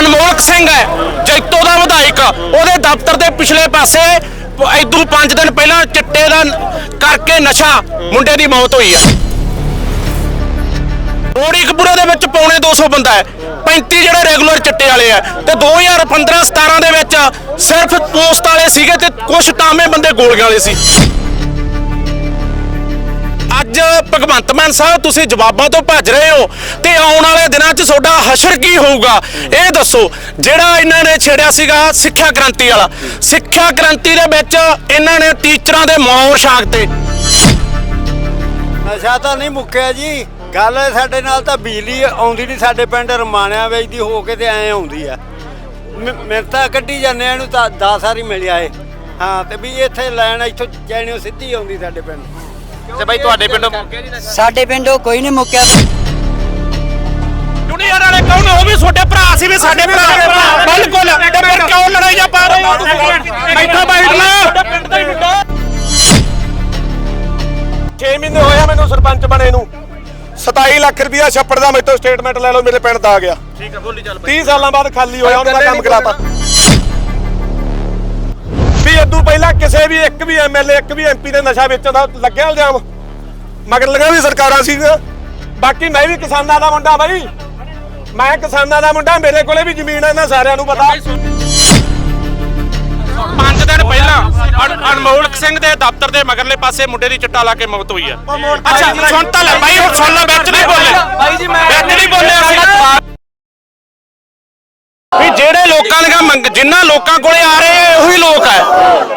ਅਨਮੋਲਕ ਸਿੰਘ ਹੈ, ਜੈਤੋ ਦਾ ਵਿਧਾਇਕ। ਉਹਦੇ ਦਫ਼ਤਰ ਦੇ ਪਿਛਲੇ ਪਾਸੇ ਇਦੋਂ 5 ਦਿਨ ਪਹਿਲਾਂ ਚਿੱਟੇ ਦਾ ਕਰਕੇ ਨਸ਼ਾ ਮੁੰਡੇ ਦੀ ਮੌਤ ਹੋਈ ਆ ਰੋੜੀ ਦੇ ਵਿੱਚ ਪੌਣੇ 200 ਬੰਦਾ ਹੈ। 35 ਜਿਹੜੇ ਰੈਗੂਲਰ ਚਿੱਟੇ ਵਾਲੇ ਆ ਤੇ 2015 17 ਦੇ ਵਿੱਚ ਸਿਰਫ ਪੋਸਟ ਵਾਲੇ ਸੀਗੇ ਤੇ ਕੁਝ ਟਾਮੇ ਬੰਦੇ ਗੋਲੀਆਂ ਵਾਲੇ ਸੀ। ਅੱਜ ਭਗਵੰਤ ਮਾਨ ਸਾਹਿਬ, ਤੁਸੀਂ ਜਵਾਬਾਂ ਤੋਂ ਭੱਜ ਰਹੇ ਹੋ ਤੇ ਆਉਣ ਵਾਲੇ ਦਿਨਾਂ 'ਚ ਤੁਹਾਡਾ ਹਸ਼ਰ ਕੀ ਹੋਊਗਾ? ਇਹ ਦੱਸੋ, ਜਿਹੜਾ ਇਹਨਾਂ ਨੇ ਛੇੜਿਆ ਸੀਗਾ ਸਿੱਖਿਆ ਕ੍ਰਾਂਤੀ ਵਾਲਾ, ਸਿੱਖਿਆ ਕ੍ਰਾਂਤੀ ਦੇ ਵਿੱਚ ਇਹਨਾਂ ਨੇ ਟੀਚਰਾਂ ਦੇ ਮੌਰ ਤੇ। ਨਸ਼ਾ ਤਾਂ ਨਹੀਂ ਮੁੱਕਿਆ ਜੀ। ਗੱਲ ਸਾਡੇ ਨਾਲ ਤਾਂ ਬਿਜਲੀ ਆਉਂਦੀ ਨਹੀਂ, ਸਾਡੇ ਪਿੰਡ ਰਮਾਣਿਆਂ ਵਿੱਚ ਦੀ ਹੋ ਕੇ ਤੇ ਐ ਆਉਂਦੀ ਆ। ਮੇਰੇ ਕੱਢੀ ਜਾਂਦੇ ਆ, ਇਹਨੂੰ ਤਾਂ 10 ਸਾਰੀ ਮਿਲਿਆ ਏ। ਹਾਂ, ਤੇ ਵੀ ਇੱਥੇ ਲੈਣ ਇੱਥੋਂ ਚੈਣਿਓ ਸਿੱਧੀ ਆਉਂਦੀ ਸਾਡੇ ਪਿੰਡ। ਤੇ ਬਾਈ ਤੁਹਾਡੇ ਪਿੰਡੋਂ ਸਾਡੇ ਪਿੰਡੋਂ ਕੋਈ ਨਹੀਂ ਮੁੱਕਿਆ। ਦੁਨੀਆ ਵਾਲੇ ਕੌਣ ਉਹ ਵੀ ਤੁਹਾਡੇ ਭਰਾ ਸੀ ਵੀ ਸਾਡੇ ਭਰਾ ਬਿਲਕੁਲ। ਤੇ ਫਿਰ ਕਿਉਂ ਲੜਾਈਆਂ ਪਾ ਰਹੇ ਹੋ? ਤੁਸੀਂ ਇੱਥੋਂ ਬੈਠ ਲਓ 6 ਮਹੀਨੇ ਹੋਇਆ ਮੈਨੂੰ ਸਰਪੰਚ ਬਣੇ ਨੂੰ। 27 ਲੱਖ ਰੁਪਇਆ ਛੱਪੜ ਦਾ ਮੇਤੋਂ ਸਟੇਟਮੈਂਟ ਲੈ ਲਓ ਮੇਰੇ ਪਿੰਡ ਦਾ ਆ ਗਿਆ। ਠੀਕ ਹੈ ਬੋਲੀ ਚੱਲ 30 ਸਾਲਾਂ ਬਾਅਦ ਖਾਲੀ ਹੋਇਆ ਉਹਨਾਂ ਦਾ ਕੰਮ ਕਰਾਤਾ। ਇਦੋਂ ਪਹਿਲਾਂ ਕਿਸੇ ਵੀ ਇੱਕ ਵੀ ਐਮਐਲਏ ਇੱਕ ਵੀ ਐਮਪੀ ਨੇ ਨਸ਼ਾ ਵੇਚਣ ਦਾ ਲੱਗਿਆ ਇਲਜ਼ਾਮ। ਮਗਰ ਲਗਾ ਵੀ ਸਰਕਾਰਾਂ ਸੀ। ਬਾਕੀ ਮੈਂ ਵੀ ਕਿਸਾਨਾਂ ਦਾ ਮੁੰਡਾ ਬਾਈ। ਮੈਂ ਕਿਸਾਨਾਂ ਦਾ ਮੁੰਡਾ ਮੇਰੇ ਕੋਲੇ ਵੀ ਜ਼ਮੀਨ ਹੈ ਇਹਨਾਂ ਸਾਰਿਆਂ ਨੂੰ ਪਤਾ। ਪੰਜ ਦਿਨ ਪਹਿਲਾਂ ਅਨ- ਅਨਮੋਲਕ ਸਿੰਘ ਦੇ ਦਫ਼ਤਰ ਦੇ ਮਗਰਲੇ ਪਾਸੇ ਮੁੰਡੇ ਦੀ ਚਿੱਟਾ ਲਾ ਕੇ ਮੌਤ ਹੋਈ ਹੈ ਅੱਛਾ ਸੁਣ ਤਾਂ ਲੈ ਬਾਈ ਹੁਣ ਸੁਣ ਲੈ ਵਿੱਚ ਨਹੀਂ ਬੋਲੇ ਬਾਈ ਜੀ ਮੈਂ ਵਿੱਚ ਨਹੀਂ ਬੋਲੇ ਅਸੀਂ। ਵੀ ਜਿਹੜੇ ਲੋਕਾਂ ਦੀਆਂ ਮੰਗ, ਜਿਨ੍ਹਾਂ ਲੋਕਾਂ ਕੋਲੇ ਆ ਰਹੇ ਆ, ਉਹੀ ਲੋਕ ਹੈ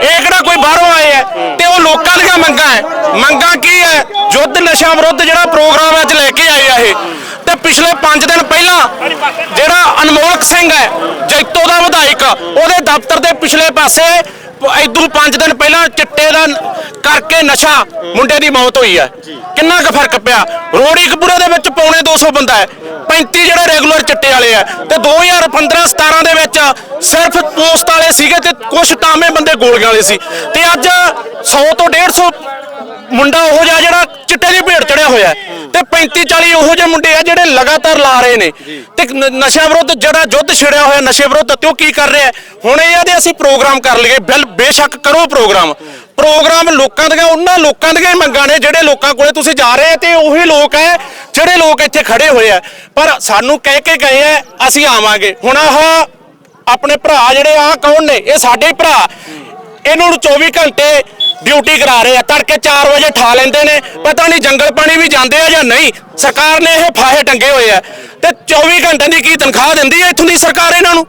ਇਹ ਕਿਹੜਾ ਕੋਈ ਬਾਹਰੋਂ ਆਏ ਹੈ ਤੇ ਉਹ ਲੋਕਾਂ ਦੀਆਂ ਮੰਗਾਂ ਹੈ ਮੰਗਾਂ ਕੀ ਹੈ ਯੁੱਧ ਨਸ਼ਾ ਵਿਰੁੱਧ ਜਿਹੜਾ ਪ੍ਰੋਗਰਾਮ ਅੱਜ ਲੈ ਕੇ ਆਏ ਆ ਇਹ। ਤੇ ਪਿਛਲੇ 5 ਦਿਨ ਪਹਿਲਾਂ ਜਿਹੜਾ ਅਨਮੋਲਕ ਸਿੰਘ ਹੈ ਜੈਤੋ ਦਾ ਵਿਧਾਇਕ, ਉਹਦੇ ਦਫ਼ਤਰ ਦੇ ਪਿਛਲੇ ਪਾਸੇ ਇਦੋਂ 5 ਦਿਨ ਪਹਿਲਾਂ ਚਿੱਟੇ ਦਾ ਕਰਕੇ ਨਸ਼ਾ ਮੁੰਡੇ ਦੀ ਮੌਤ ਹੋਈ ਹੈ। ਕਿੰਨਾ ਕੁ ਫ਼ਰਕ ਪਿਆ? ਰੋੜੀ ਕਪੂਰੇ ਦੇ ਵਿੱਚ ਪੌਣੇ 200 ਬੰਦਾ ਹੈ। 35 ਜਿਹੜੇ ਰੈਗੂਲਰ ਚਿੱਟੇ ਵਾਲੇ ਆ ਤੇ 2015 17 ਦੇ ਵਿੱਚ ਸਿਰਫ ਪੋਸਟ ਵਾਲੇ ਸੀਗੇ ਤੇ ਕੁਝ ਟਾਮੇ ਬੰਦੇ ਗੋਲੀਆਂ ਵਾਲੇ ਸੀ। ਤੇ ਅੱਜ 100 ਤੋਂ 150 ਮੁੰਡਾ ਉਹ ਜਿਹਾ ਜਿਹੜਾ ਚਿੱਟੇ ਦੀ ਭੇਡ ਚੜਿਆ ਹੋਇਆ ਹੈ ਤੇ 35 40 ਉਹੋ ਜਿਹੇ ਮੁੰਡੇ ਆ ਜਿਹੜੇ ਲਗਾਤਾਰ ਲਾ ਰਹੇ ਨੇ। ਤੇ ਨ- ਨਸ਼ਾ ਵਿਰੁੱਧ ਜਿਹੜਾ ਯੁੱਧ ਛਿੜਿਆ ਹੋਇਆ ਨਸ਼ੇ ਵਿਰੁੱਧ ਤੇ ਉਹ ਕੀ ਕਰ ਰਿਹਾ ਹੈ? ਹੁਣ ਇਹ ਆ ਦੇ ਅਸੀਂ ਪ੍ਰੋਗਰਾਮ ਕਰ ਲਈਏ ਬਿਲ ਬੇਸ਼ੱਕ ਕਰੋ ਪ੍ਰੋਗਰਾਮ। ਪ੍ਰੋਗਰਾਮ ਲੋਕਾਂ ਦੀਆਂ ਉਹਨਾਂ ਲੋਕਾਂ ਦੀਆਂ ਹੀ ਮੰਗਾਂ ਨੇ ਜਿਹੜੇ ਲੋਕਾਂ ਕੋਲੇ ਤੁਸੀਂ ਜਾ ਰਹੇ ਆ ਤੇ ਉਹੀ ਲੋਕ ਹੈ ਜਿਹੜੇ ਲੋਕ ਇੱਥੇ ਖੜੇ ਹੋਏ ਆ। ਪਰ ਸਾਨੂੰ ਕਹਿ ਕੇ ਗਏ ਆ ਅਸੀਂ ਆਵਾਂਗੇ। ਹੁਣ ਆਹ ਆਪਣੇ ਭਰਾ ਜਿਹੜੇ ਆ ਕੌਣ ਨੇ? ਇਹ ਸਾਡੇ ਭਰਾ। ਇਹਨੂੰ ਨੂੰ 24 ਘੰਟੇ ਡਿਊਟੀ ਕਰਾ ਰਹੇ ਆ, ਤੜਕੇ 4 ਵਜੇ ਠਾ ਲੈਂਦੇ ਨੇ। ਪਤਾ ਨਹੀਂ ਜੰਗਲ ਪਾਣੀ ਵੀ ਜਾਂਦੇ ਆ ਜਾਂ ਨਹੀਂ। ਸਰਕਾਰ ਨੇ ਇਹ ਫਾਹੇ ਟੰਗੇ ਹੋਏ ਆ। ਤੇ 24 ਘੰਟੇ ਦੀ ਕੀ ਤਨਖਾਹ ਦਿੰਦੀ ਹੈ ਇੱਥੋਂ ਦੀ ਸਰਕਾਰ ਇਹਨਾਂ ਨੂੰ?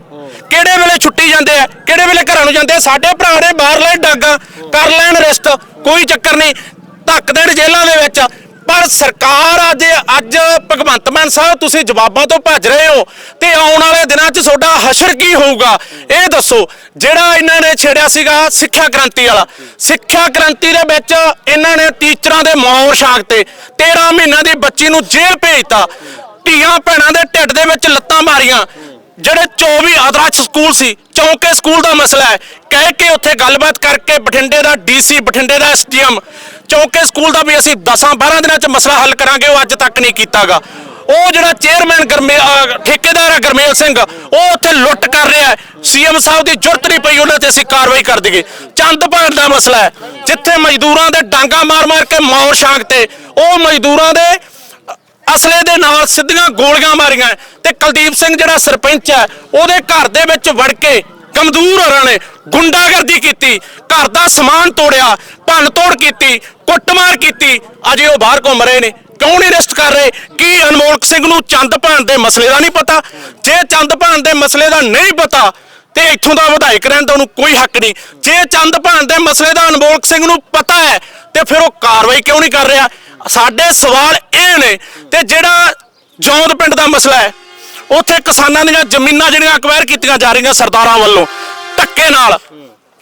ਕਿਹੜੇ ਵੇਲੇ ਛੁੱਟੀ ਜਾਂਦੇ ਆ? ਕਿਹੜੇ ਵੇਲੇ ਘਰਾਂ ਨੂੰ ਜਾਂਦੇ ਆ? ਸਾਡੇ ਭਰਾ ਨੇ ਬਾਹਰ ਲੈ ਡਾਗਾ ਕਰ ਲੈਣ ਰਿਸਟ ਕੋਈ ਚੱਕਰ ਨਹੀਂ। ਧੱਕ ਦੇਣ ਜੇਲ੍ਹਾਂ ਦੇ ਵਿੱਚ। ਪਰ ਸਰਕਾਰ ਅੱਜ ਅੱਜ ਭਗਵੰਤ ਮਾਨ ਸਾਹਿਬ, ਤੁਸੀਂ ਜਵਾਬਾਂ ਤੋਂ ਭੱਜ ਰਹੇ ਹੋ ਤੇ ਆਉਣ ਵਾਲੇ ਦਿਨਾਂ 'ਚ ਤੁਹਾਡਾ ਹਸ਼ਰ ਕੀ ਹੋਊਗਾ? ਇਹ ਦੱਸੋ, ਜਿਹੜਾ ਇਹਨਾਂ ਨੇ ਛੇੜਿਆ ਸੀਗਾ ਸਿੱਖਿਆ ਕ੍ਰਾਂਤੀ ਵਾਲਾ, ਸਿੱਖਿਆ ਕ੍ਰਾਂਤੀ ਦੇ ਵਿੱਚ ਇਹਨਾਂ ਨੇ ਟੀਚਰਾਂ ਦੇ ਮੌਰ ਸ਼ਾਕ ਤੇ 13 ਮਹੀਨਿਆਂ ਦੀ ਬੱਚੀ ਨੂੰ ਜੇਲ੍ਹ ਭੇਜਤਾ ਧੀਆਂ ਭੈਣਾਂ ਦੇ ਢਿੱਡ ਦੇ ਵਿੱਚ ਲੱਤਾਂ ਮਾਰੀਆਂ। ਜਿਹੜੇ 24 ਆਦਰਸ਼ ਸਕੂਲ ਸੀ, ਚੌਂਕੇ ਸਕੂਲ ਦਾ ਮਸਲਾ ਹੈ। ਕਹਿ ਕੇ ਉੱਥੇ ਗੱਲਬਾਤ ਕਰਕੇ ਬਠਿੰਡੇ ਦਾ ਡੀਸੀ, ਬਠਿੰਡੇ ਦਾ ਐਸਡੀਐਮ, ਚੌਂਕੇ ਸਕੂਲ ਦਾ ਵੀ ਅਸੀਂ 10-12 ਦਿਨਾਂ 'ਚ ਮਸਲਾ ਹੱਲ ਕਰਾਂਗੇ, ਉਹ ਅੱਜ ਤੱਕ ਨਹੀਂ ਕੀਤਾਗਾ। ਉਹ ਜਿਹੜਾ ਚੇਅਰਮੈਨ ਗਰਮੇ ਠੇਕੇਦਾਰ ਹੈ ਗਰਮੇਲ ਸਿੰਘ, ਉਹ ਉੱਥੇ ਲੁੱਟ ਕਰ ਰਿਹਾ ਹੈ। ਸੀਐਮ ਸਾਹਿਬ ਦੀ ਜ਼ਰੂਰਤ ਨਹੀਂ ਪਈ, ਉਹਨਾਂ ਤੇ ਅਸੀਂ ਕਾਰਵਾਈ ਕਰ ਦਈਏ। ਚੰਦ ਭਾਣ ਦਾ ਮਸਲਾ ਹੈ। ਜਿੱਥੇ ਮਜ਼ਦੂਰਾਂ ਦੇ ਡਾਂਗਾ ਮਾਰ-ਮਾਰ ਕੇ ਮੌਰ ਸ਼ਾਂਕ ਤੇ, ਉਹ ਮਜ਼ਦੂਰਾਂ ਦੇ ਅਸਲੇ ਦੇ ਨਾਲ ਸਿੱਧੀਆਂ ਗੋਲੀਆਂ ਮਾਰੀਆਂ ਤੇ ਕੁਲਦੀਪ ਸਿੰਘ ਜਿਹੜਾ ਸਰਪੰਚ ਹੈ, ਉਹਦੇ ਘਰ ਦੇ ਵਿੱਚ ਵੜ ਕੇ ਕਮਜ਼ੋਰ ਹੋਰਾਂ ਨੇ ਗੁੰਡਾਗਰਦੀ ਕੀਤੀ, ਘਰ ਦਾ ਸਮਾਨ ਤੋੜਿਆ, ਭੰਨ ਤੋੜ ਕੀਤੀ, ਕੁੱਟਮਾਰ ਕੀਤੀ, ਅਜੇ ਉਹ ਬਾਹਰ ਘੁੰਮ ਰਹੇ ਨੇ। ਕਿਉਂ ਨਹੀਂ ਅਰੈਸਟ ਕਰ ਰਹੇ? ਕੀ ਅਨਮੋਲਕ ਸਿੰਘ ਨੂੰ ਚੰਦ ਭਾਣ ਦੇ ਮਸਲੇ ਦਾ ਨਹੀਂ ਪਤਾ? ਜੇ ਚੰਦ ਭਾਣ ਦੇ ਮਸਲੇ ਦਾ ਨਹੀਂ ਪਤਾ, ਤੇ ਇੱਥੋਂ ਦਾ ਵਿਧਾਇਕ ਰਹਿਣ ਦਾ ਉਹਨੂੰ ਕੋਈ ਹੱਕ ਨਹੀਂ। ਜੇ ਚੰਦ ਭਾਣ ਦੇ ਮਸਲੇ ਦਾ ਅਨਮੋਲਕ ਸਿੰਘ ਨੂੰ ਪਤਾ ਹੈ, ਤੇ ਫਿਰ ਉਹ ਕਾਰਵਾਈ ਕਿਉਂ ਨਹੀਂ ਕਰ ਰਿਹਾ? ਸਾਡੇ ਸਵਾਲ ਇਹ ਨੇ ਤੇ ਜਿਹੜਾ ਜੌਂਦ ਪਿੰਡ ਦਾ ਮਸਲਾ ਹੈ, ਉੱਥੇ ਕਿਸਾਨਾਂ ਦੀਆਂ ਜ਼ਮੀਨਾਂ ਜਿਹੜੀਆਂ ਅਕਵਾਇਰ ਕੀਤੀਆਂ ਜਾ ਰਹੀਆਂ ਸਰਦਾਰਾਂ ਵੱਲੋਂ, ਧੱਕੇ ਨਾਲ,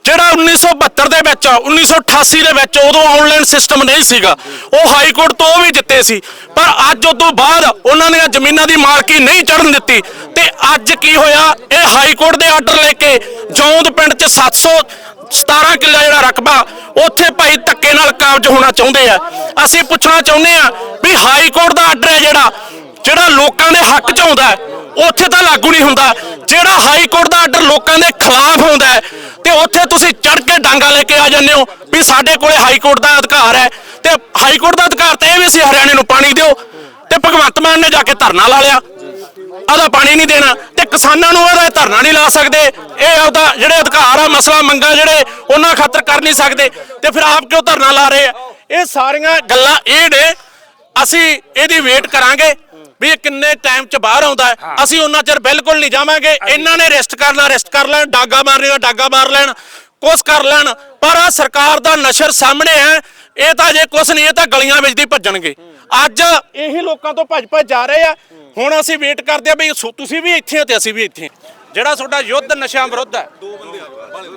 ਜਿਹੜਾ 1972 ਦੇ ਵਿੱਚ 1988 ਦੇ ਵਿੱਚ ਉਦੋਂ ਆਨਲਾਈਨ ਸਿਸਟਮ ਨਹੀਂ ਸੀਗਾ, ਉਹ ਹਾਈ ਕੋਰਟ ਤੋਂ ਵੀ ਜਿੱਤੇ ਸੀ, ਪਰ ਅੱਜ ਉਸ ਤੋਂ ਬਾਅਦ ਉਹਨਾਂ ਦੀਆਂ ਜ਼ਮੀਨਾਂ ਦੀ ਮਾਲਕੀ ਨਹੀਂ ਚੜਨ ਦਿੱਤੀ, ਤੇ ਅੱਜ ਕੀ ਹੋਇਆ, ਇਹ ਹਾਈ ਕੋਰਟ ਦੇ ਆਰਡਰ ਲੈ ਕੇ ਜੌਂਦ ਪਿੰਡ 'ਚ 700 17 ਕਿੱਲਾ ਜਿਹੜਾ ਰਕਬਾ ਉੱਥੇ ਭਾਈ ਧੱਕੇ ਨਾਲ ਕਾਬਜ ਹੋਣਾ ਚਾਹੁੰਦੇ ਆ। ਅਸੀਂ ਪੁੱਛਣਾ ਚਾਹੁੰਦੇ ਆ ਵੀ ਹਾਈ ਕੋਰਟ ਦਾ ਆਰਡਰ ਹੈ ਜਿਹੜਾ ਜਿਹੜਾ ਲੋਕਾਂ ਦੇ ਹੱਕ 'ਚ ਆਉਂਦਾ ਉੱਥੇ ਤਾਂ ਲਾਗੂ ਨਹੀਂ ਹੁੰਦਾ। ਜਿਹੜਾ ਹਾਈ ਕੋਰਟ ਦਾ ਆਰਡਰ ਲੋਕਾਂ ਦੇ ਖਿਲਾਫ ਹੁੰਦਾ ਤੇ ਉੱਥੇ ਤੁਸੀਂ ਚੜ ਕੇ ਡਾਂਗਾ ਲੈ ਕੇ ਆ ਜਾਂਦੇ ਹੋ ਵੀ ਸਾਡੇ ਕੋਲੇ ਹਾਈ ਕੋਰਟ ਦਾ ਅਧਿਕਾਰ ਹੈ। ਤੇ ਹਾਈ ਕੋਰਟ ਦਾ ਅਧਿਕਾਰ ਤਾਂ ਇਹ ਵੀ ਸੀ ਹਰਿਆਣੇ ਨੂੰ ਪਾਣੀ ਦਿਓ, ਤੇ ਭਗਵੰਤ ਮਾਨ ਨੇ ਜਾ ਕੇ ਧਰਨਾ ਲਾ ਲਿਆ। ਆਦਾ ਪਾਣੀ ਨਹੀਂ ਦੇਣਾ। ਕਿਸਾਨਾਂ ਨੂੰ ਉਹਦਾ ਧਰਨਾ ਨਹੀਂ ਲਾ ਸਕਦੇ। ਇਹ ਆਪਦਾ ਜਿਹੜੇ ਅਧਿਕਾਰ ਆ ਮਸਲਾ ਮੰਗਾ ਜਿਹੜੇ ਉਹਨਾਂ ਖਾਤਰ ਕਰ ਨਹੀਂ ਸਕਦੇ। ਤੇ ਫਿਰ ਆਪ ਕਿਉਂ ਧਰਨਾ ਲਾ ਰਹੇ ਆ? ਇਹ ਸਾਰੀਆਂ ਗੱਲਾਂ ਇਹ ਨੇ। ਅਸੀਂ ਇਹਦੀ ਵੇਟ ਕਰਾਂਗੇ ਵੀ ਇਹ ਕਿੰਨੇ ਟਾਈਮ ਚ ਬਾਹਰ ਆਉਂਦਾ ਹੈ। ਅਸੀਂ ਉਹਨਾਂ ਚਿਰ ਬਿਲਕੁਲ ਨਹੀਂ ਜਾਵਾਂਗੇ। ਇਹਨਾਂ ਨੇ ਰੈਸਟ ਕਰਨਾ ਰੈਸਟ ਕਰ ਲੈਣ ਡਾਗਾ ਮਾਰਨੀਆਂ ਡਾਗਾ ਮਾਰ ਲੈਣ ਕੁਛ ਕਰ ਲੈਣ। ਪਰ ਆ ਸਰਕਾਰ ਦਾ ਨਸ਼ਰ ਸਾਹਮਣੇ ਹੈ। ਇਹ ਤਾਂ ਜੇ ਕੁਛ ਨਹੀਂ ਇਹ ਤਾਂ ਗਲੀਆਂ ਵਿੱਚ ਦੀ ਭੱਜਣਗੇ। ਅੱਜ ਇਹੀ ਲੋਕਾਂ ਤੋਂ ਭੱਜ ਭੱਜ ਜਾ ਰਹੇ ਆ। ਹੁਣ ਅਸੀਂ ਵੇਟ ਕਰਦੇ ਆ ਵੀ ਸੋ- ਤੁਸੀਂ ਵੀ ਇੱਥੇ ਹੋ ਤੇ ਅਸੀਂ ਵੀ ਇੱਥੇ ਹਾਂ। ਜਿਹੜਾ ਤੁਹਾਡਾ ਯੁੱਧ ਨਸ਼ਿਆਂ ਵਿਰੁੱਧ ਹੈ।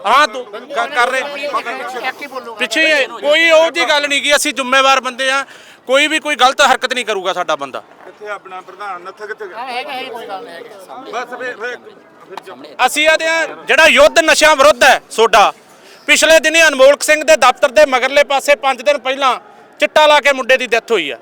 ਹਾਂ ਤੂੰ ਕਰ ਰਹੇ। ਪਿੱਛੇ ਹੀ ਹੈ। ਕੋਈ ਉਹ ਦੀ ਗੱਲ ਨਹੀਂ ਕਿ ਅਸੀਂ ਜ਼ਿੰਮੇਵਾਰ ਬੰਦੇ ਆ ਕੋਈ ਵੀ ਕੋਈ ਗਲਤ ਹਰਕਤ ਨਹੀਂ ਕਰੂਗਾ ਸਾਡਾ ਬੰਦਾ। ਕਿੱਥੇ ਆਪਣਾ ਪ੍ਰਧਾਨ ਨੱਥ ਕਿੱਥੇ ਬਸ ਫਿਰ ਫਿਰ ਅਸੀਂ ਆਦੇ ਆ ਜਿਹੜਾ ਯੁੱਧ ਨਸ਼ਿਆਂ ਵਿਰੁੱਧ ਹੈ ਸੋਡਾ। ਪਿਛਲੇ ਦਿਨੀ ਅਨਮੋਲਕ ਸਿੰਘ ਦੇ ਦਫ਼ਤਰ ਦੇ ਮਗਰਲੇ ਪਾਸੇ 5 ਦਿਨ ਪਹਿਲਾਂ ਚਿੱਟਾ ਲਾ ਕੇ ਮੁੰਡੇ ਦੀ ਡੈਥ ਹੋਈ ਆ।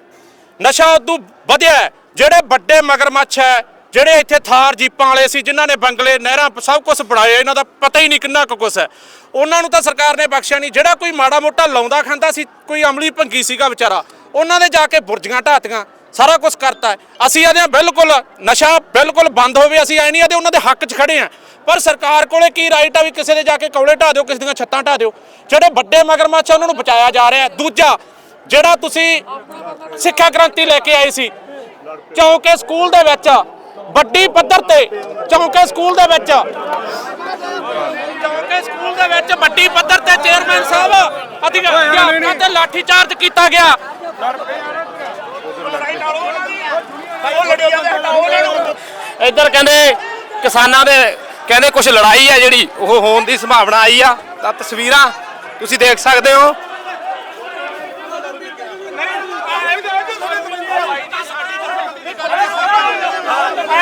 ਨਸ਼ਾ ਉਦੋਂ ਵਧਿਆ ਜਿਹੜੇ ਵੱਡੇ ਮਗਰਮੱਛ ਹੈ, ਜਿਹੜੇ ਇੱਥੇ ਥਾਰ ਜੀਪਾਂ ਵਾਲੇ ਸੀ, ਜਿਨ੍ਹਾਂ ਨੇ ਬੰਗਲੇ ਨਹਿਰਾਂ ਸਭ ਕੁਝ ਬਣਾਏ ਇਹਨਾਂ ਦਾ ਪਤਾ ਹੀ ਨਹੀਂ ਕਿੰਨਾ ਕੁ ਕੁਛ ਹੈ। ਉਹਨਾਂ ਨੂੰ ਤਾਂ ਸਰਕਾਰ ਨੇ ਬਖਸ਼ਿਆ ਨਹੀਂ। ਜਿਹੜਾ ਕੋਈ ਮਾੜਾ ਮੋਟਾ ਲਾਉਂਦਾ ਖਾਂਦਾ ਸੀ, ਕੋਈ ਅਮਲੀ ਭੰਗੀ ਸੀਗਾ ਵਿਚਾਰਾ। ਉਹਨਾਂ ਦੇ ਜਾ ਕੇ ਬੁਰਜੀਆਂ ਢਾਤੀਆਂ ਸਾਰਾ ਕੁਝ ਕਰਤਾ ਹੈ। ਅਸੀਂ ਆਦੇ ਬਿਲਕੁਲ ਨਸ਼ਾ ਬਿਲਕੁਲ ਬੰਦ ਹੋਵੇ, ਅਸੀਂ ਐ ਨਹੀਂ ਆਦੇ ਉਹਨਾਂ ਦੇ ਹੱਕ 'ਚ ਖੜੇ ਆ ਪਰ ਸਰਕਾਰ ਕੋਲੇ ਕੀ ਰਾਈਟ ਆ ਵੀ ਕਿਸੇ ਦੇ ਜਾ ਕੇ ਕੌਲੇ ਢਾ ਦਿਓ, ਕਿਸੇ ਦੀਆਂ ਛੱਤਾਂ ਢਾ ਦਿਓ। ਜਿਹੜੇ ਵੱਡੇ ਮਗਰਮੱਛ ਆ, ਉਹਨਾਂ ਨੂੰ ਬਚਾਇਆ ਜਾ ਰਿਹਾ ਦੂਜਾ ਜਿਹੜਾ ਤੁਸੀਂ ਸਿੱਖਿਆ ਕ੍ਰਾਂਤੀ ਲੈ ਕੇ ਆਏ ਸੀ ਚੌਂਕੇ ਸਕੂਲ ਦੇ ਵਿੱਚ ਵੱਡੀ ਪੱਧਰ ਤੇ ਚੌਂਕੇ ਸਕੂਲ ਦੇ ਵਿੱਚ। ਚੌਂਕੇ ਸਕੂਲ ਦੇ ਵਿੱਚ ਵੱਡੀ ਪੱਧਰ ਤੇ ਚੇਅਰਮੈਨ ਸਾਹਿਬ ਅਧਿਕਾਰੀਆਂ ਤੇ ਲਾਠੀ ਚਾਰਜ ਕੀਤਾ ਗਿਆ। ਇੱਧਰ ਕਹਿੰਦੇ ਕਿਸਾਨਾਂ ਦੇ ਕਹਿੰਦੇ ਕੁਝ ਲੜਾਈ ਆ ਜਿਹੜੀ ਉਹ ਹੋਣ ਦੀ ਸੰਭਾਵਨਾ ਆਈ ਆ। ਤਾਂ ਤਸਵੀਰਾਂ ਤੁਸੀਂ ਦੇਖ ਸਕਦੇ ਹੋ।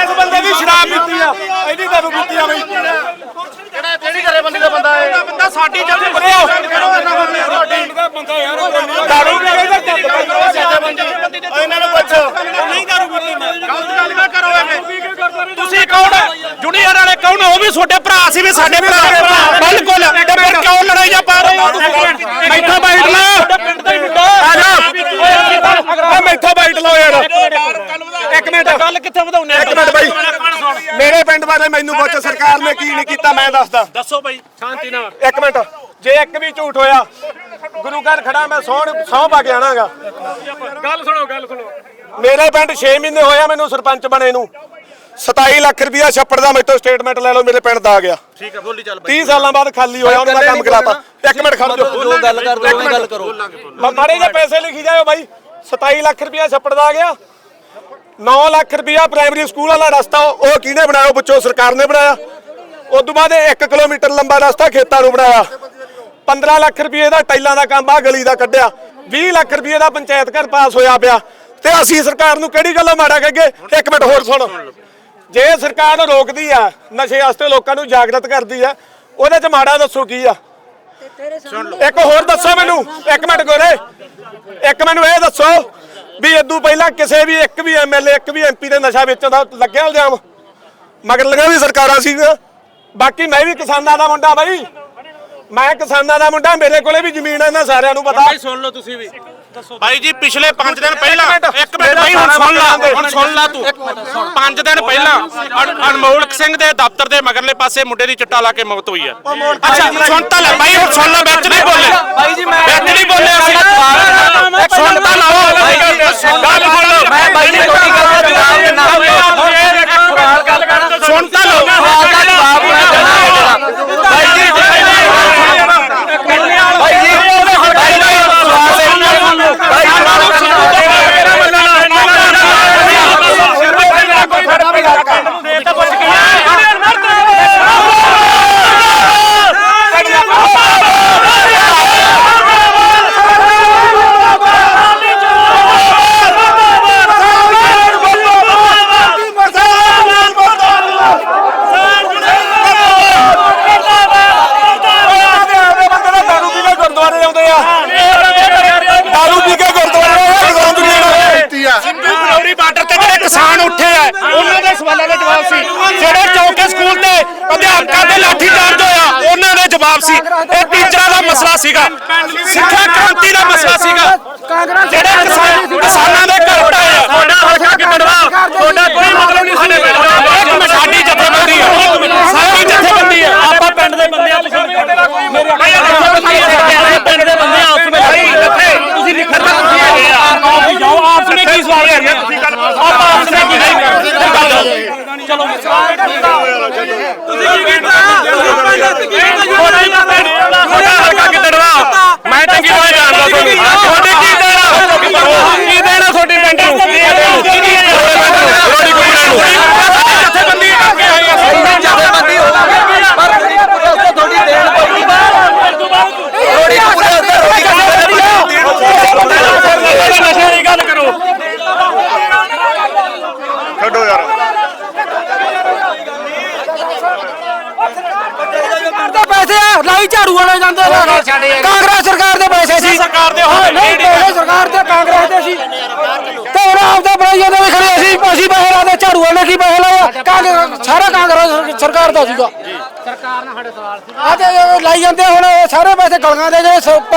ਐਸ ਬੰਦੇ ਦੀ ਸ਼ਰਾਬ ਪੀਤੀ ਆ। ਇਹਦੀ ਦਾਰੂ ਪੀਤੀ ਆ ਬਈ? ਕਿਹੜਾ ਕਿਹੜੀ ਘਰੇ ਬੰਦੀ ਦਾ ਬੰਦਾ ਹੈ ਬੰਦਾ ਸਾਡੀ ਜਦ ਦਾਰੂ ਪੀ ਕੇ ਇੱਧਰ ਇਹਨਾਂ ਨੂੰ ਪੁੱਛੋ। ਨਹੀਂ ਦਾਰੂ ਪੀਤੀ ਮੈਂ। ਗਲਤ ਗੱਲ ਨਾ ਕਰੋ ਐਵੇਂ ਤੁਸੀਂ ਕੌਣ ਜੂਨੀਅਰ ਵਾਲੇ ਕੌਣ ਉਹ ਵੀ ਤੁਹਾਡੇ ਭਰਾ ਸੀ ਵੀ ਸਾਡੇ ਭਰਾ। ਬਿਲਕੁਲ। ਤੇ ਫਿਰ ਕਿਉਂ ਲੜਾਈਆਂ ਪਾ ਰਹੇ ਹੋ ਮੈਥੋਂ ਬਾਈਟ ਲਾ ਪਿੰਡ ਦਾ ਹੀ ਮੁੰਡਾ ਆ ਜਾ ਆ ਮੈਥੋਂ ਬਾਈਟ ਲਓ ਯਾਰ। ਇੱਕ ਮਿੰਟ ਗੱਲ ਕਿੱਥੇ ਵਧਾਉਣੇ ਇੱਕ ਮਿੰਟ ਬਾਈ। ਮੇਰੇ ਪਿੰਡ ਬਾਰੇ ਮੈਨੂੰ ਪੁੱਛ ਸਰਕਾਰ ਨੇ ਕੀ ਨਹੀਂ ਕੀਤਾ ਮੈਂ ਦੱਸਦਾ। ਦੱਸੋ ਬਾਈ। ਸ਼ਾਂਤੀ ਨਾਲ। ਇੱਕ ਮਿੰਟ। ਜੇ ਇੱਕ ਵੀ ਝੂਠ ਹੋਇਆ ਗੁਰੂ ਘਰ ਖੜਾ ਮੈਂ ਸੌਣ ਸੌਂ ਪਾ ਕੇ ਆਣਾਗਾ। ਗੱਲ ਸੁਣੋ ਗੱਲ ਸੁਣੋ। ਮੇਰੇ ਪਿੰਡ 6 ਮਹੀਨੇ ਹੋਇਆ ਮੈਨੂੰ ਸਰਪੰਚ ਬਣੇ ਨੂੰ। 27 ਲੱਖ ਰੁਪਇਆ ਛੱਪੜ ਦਾ ਮੈਥੋਂ ਸਟੇਟਮੈਂਟ ਲੈ ਲਓ ਮੇਰੇ ਪਿੰਡ ਦਾ ਆ ਗਿਆ। ਠੀਕ ਹੈ ਬੋਲੀ ਚੱਲ 30 ਸਾਲਾਂ ਬਾਅਦ ਖਾਲੀ ਹੋਇਆ ਉਹਨੇ ਮੈਂ ਕੰਮ ਕਰਾਤਾ। ਇੱਕ ਮਿੰਟ ਖੜ ਜਾਓ। ਜੋ ਗੱਲ ਕਰ ਦੋ ਗੱਲ ਕਰੋ ਮ- ਮਾੜੇ ਜਿਹੇ ਪੈਸੇ ਲਿਖੀ ਜਾਓ ਬਾਈ। 27 ਲੱਖ ਰੁਪਇਆ ਛੱਪੜ ਦਾ ਆ ਗਿਆ। 9 ਲੱਖ ਰੁਪਇਆ ਪ੍ਰਾਇਮਰੀ ਸਕੂਲ ਵਾਲਾ ਰਸਤਾ ਉਹ ਕਿਹਨੇ ਬਣਾਇਆ? ਪੁੱਛੋ ਸਰਕਾਰ ਨੇ ਬਣਾਇਆ। ਉਸ ਤੋਂ ਬਾਅਦ 1 ਕਿਲੋਮੀਟਰ ਲੰਬਾ ਰਸਤਾ ਖੇਤਾਂ ਨੂੰ ਬਣਾਇਆ। 15 ਲੱਖ ਰੁਪਏ ਦਾ ਟਾਈਲਾਂ ਦਾ ਕੰਮ ਆ ਗਲੀ ਦਾ ਕੱਢਿਆ। 20 ਲੱਖ ਰੁਪਏ ਦਾ ਪੰਚਾਇਤ ਘਰ ਪਾਸ ਹੋਇਆ ਪਿਆ। ਤੇ ਅਸੀਂ ਸਰਕਾਰ ਨੂੰ ਕਿਹੜੀ ਗੱਲੋਂ ਮਾੜਾ ਕਹਾਂਗੇ ਇੱਕ ਮਿੰਟ ਹੋਰ ਸੁਣ। ਜੇ ਸਰਕਾਰ ਰੋਕਦੀ ਆ ਨਸ਼ੇ ਵਾਸਤੇ ਲੋਕਾਂ ਨੂੰ ਜਾਗਰਤ ਕਰਦੀ ਆ ਉਹਦੇ ਚ ਮਾੜਾ ਦੱਸੋ ਕੀ ਆ? ਇੱਕ ਹੋਰ ਦੱਸੋ ਮੈਨੂੰ। ਇੱਕ ਮਿੰਟ ਗੋਰੇ। ਇੱਕ ਮੈਨੂੰ ਇਹ ਦੱਸੋ ਵੀ ਇਦੋਂ ਪਹਿਲਾਂ ਕਿਸੇ ਵੀ ਇੱਕ ਵੀ ਐਮਐਲਏ ਇੱਕ ਵੀ ਐਮਪੀ ਦੇ ਨਸ਼ਾ ਵੇਚਣ ਦਾ ਲੱਗਿਆ ਇਲਜ਼ਾਮ? ਮਗਰ ਲਗਾ ਵੀ ਸਰਕਾਰਾਂ ਸੀ ਬਾਕੀ ਮੈਂ ਵੀ ਕਿਸਾਨਾਂ ਦਾ ਮੁੰਡਾ ਬਾਈ। ਮੈਂ ਕਿਸਾਨਾਂ ਦਾ ਮੁੰਡਾ ਮੇਰੇ ਕੋਲੇ ਵੀ ਜ਼ਮੀਨ ਹੈ ਇਹਨਾਂ ਸਾਰਿਆਂ ਨੂੰ ਪਤਾ। ਸੁਣ ਲਓ ਤੁਸੀਂ ਵੀ। ਬਾਈ ਜੀ ਪਿਛਲੇ 5 ਦਿਨ ਪਹਿਲਾਂ। ਇੱਕ ਮਿੰਟ ਬਾਈ ਹੁਣ ਸੁਣ ਲਾ ਹੁਣ ਸੁਣ ਲਾ ਤੂੰ। 5 ਦਿਨ ਪਹਿਲਾਂ ਅਨ- ਅਨਮੋਲਕ ਸਿੰਘ ਦੇ ਦਫ਼ਤਰ ਦੇ ਮਗਰਲੇ ਪਾਸੇ ਮੁੰਡੇ ਦੀ ਚਿੱਟਾ ਲਾ ਕੇ ਮੌਤ ਹੋਈ ਆ ਅੱਛਾ ਸੁਣ ਤਾਂ ਲੈ ਬਾਈ ਹੁਣ ਸੁਣ ਲੈ ਵਿੱਚ ਨਹੀਂ ਬੋਲੇ। ਬਾਈ ਜੀ ਮੈਂ ਵਿੱਚ ਨਹੀਂ ਬੋਲੇ ਅਸੀਂ। ਸੁਣ ਤਾਂ ਲਓ ਗੱਲ ਸੁਣ ਲਓ। ਮੈਂ ਬਾਈ ਜੀ ਤੁਹਾਡੀ ਗੱਲ ਦਾ ਜਵਾਬ ਦਿੰਦਾ। ਕਸ਼ਮੀਰੀ ਬਾਰਡਰ ਤੇ ਜਿਹੜੇ ਕਿਸਾਨ ਉੱਠੇ ਆ, ਉਹਨਾਂ ਦੇ ਸਵਾਲਾਂ ਦਾ ਜਵਾਬ ਸੀ। ਜਿਹੜੇ ਚੌਕੇ ਸਕੂਲ ਤੇ ਅਧਿਆਪਕਾਂ ਤੇ ਲਾਠੀ ਚਾਰਜ ਹੋਇਆ, ਉਹਨਾਂ ਦਾ ਜਵਾਬ ਸੀ। ਇਹ ਟੀਚਰਾਂ ਦਾ ਮਸਲਾ ਸੀਗਾ। ਸਿੱਖਿਆ ਕ੍ਰਾਂਤੀ ਦਾ ਮਸਲਾ ਸੀਗਾ। ਜਿਹੜੇ ਕਿਸਾਨਾਂ ਦੇ ਘਰ ਦੇ ਪੈਸੇ ਆ ਲਾਈ ਝਾੜੂ ਵਾਲੇ ਜਾਂਦੇ ਨੇ। ਕਾਂਗਰਸ ਸਰਕਾਰ ਦੇ ਪੈਸੇ ਸੀ। ਸਰਕਾਰ ਦੇ ਹਾਂ, ਨਹੀਂ ਪੈਸੇ ਸਰਕਾਰ ਦੇ ਕਾਂਗਰਸ ਦੇ ਸੀ। ਤੇ ਹੁਣ ਆਪਦੇ ਬਣਾਈਆਂ ਦੇ ਵੀ ਖੜੇ ਅਸੀਂ ਅਸੀਂ ਪੈਸੇ ਲਾਦੇ ਝਾੜੂ ਵਾਲੇ ਕੀ ਪੈਸੇ ਲਾਇਆ ਕਾਂਗਰਸ ਸਾਰਾ ਕਾਂਗਰਸ ਸਰਕਾਰ ਦਾ ਸੀਗਾ। ਸਰਕਾਰ ਨਾਲ ਸਾਡੇ ਸਵਾਲ ਸੀ। ਆ ਤੇ ਲਾਈ ਜਾਂਦੇ ਹੁਣ ਇਹ ਸਾਰੇ ਪੈਸੇ ਗਲੀਆਂ ਦੇ ਜਿਹੜੇ ਸ-